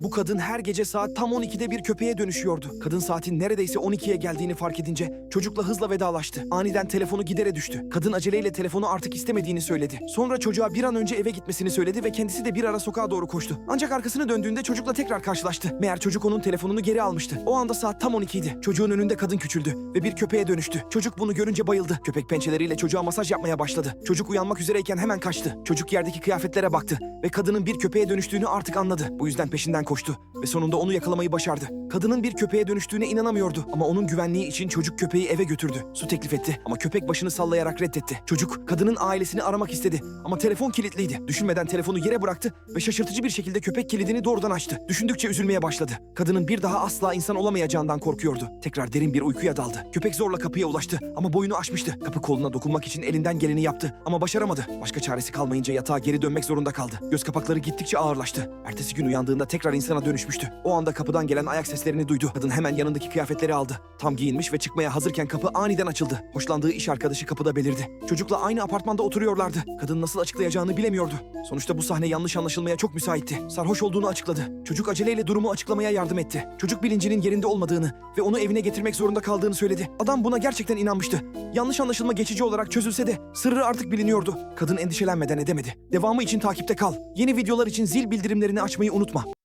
Bu kadın her gece saat tam 12'de bir köpeğe dönüşüyordu. Kadın saatin neredeyse 12'ye geldiğini fark edince çocukla hızla vedalaştı. Aniden telefonu gidere düştü. Kadın aceleyle telefonu artık istemediğini söyledi. Sonra çocuğa bir an önce eve gitmesini söyledi ve kendisi de bir ara sokağa doğru koştu. Ancak arkasını döndüğünde çocukla tekrar karşılaştı. Meğer çocuk onun telefonunu geri almıştı. O anda saat tam 12 idi. Çocuğun önünde kadın küçüldü ve bir köpeğe dönüştü. Çocuk bunu görünce bayıldı. Köpek pençeleriyle çocuğa masaj yapmaya başladı. Çocuk uyanmak üzereyken hemen kaçtı. Çocuk yerdeki kıyafetlere baktı ve kadının bir köpeğe dönüştüğünü artık anladı. Bu yüzden peşinden koştu ve sonunda onu yakalamayı başardı. Kadının bir köpeğe dönüştüğüne inanamıyordu ama onun güvenliği için çocuk köpeği eve götürdü. Su teklif etti ama köpek başını sallayarak reddetti. Çocuk kadının ailesini aramak istedi ama telefon kilitliydi. Düşünmeden telefonu yere bıraktı ve şaşırtıcı bir şekilde köpek kilidini doğrudan açtı. Düşündükçe üzülmeye başladı. Kadının bir daha asla insan olamayacağından korkuyordu. Tekrar derin bir uykuya daldı. Köpek zorla kapıya ulaştı ama boyunu aşmıştı. Kapı koluna dokunmak için elinden geleni yaptı ama başaramadı. Başka çaresi kalmayınca yatağa geri dönmek zorunda kaldı. Göz kapakları gittikçe ağırlaştı. Ertesi gün uyandığında tekrar insana dönüşmüştü. O anda kapıdan gelen ayak seslerini duydu. Kadın hemen yanındaki kıyafetleri aldı. Tam giyinmiş ve çıkmaya hazırken kapı aniden açıldı. Hoşlandığı iş arkadaşı kapıda belirdi. Çocukla aynı apartmanda oturuyorlardı. Kadın nasıl açıklayacağını bilemiyordu. Sonuçta bu sahne yanlış anlaşılmaya çok müsaitti. Sarhoş olduğunu açıkladı. Çocuk aceleyle durumu açıklamaya yardım etti. Çocuk bilincinin yerinde olmadığını ve onu evine getirmek zorunda kaldığını söyledi. Adam buna gerçekten inanmıştı. Yanlış anlaşılma geçici olarak çözülse de sırrı artık biliniyordu. Kadın endişelenmeden edemedi. Devamı için takipte kal. Yeni videolar için zil bildirimlerini açmayı unutma.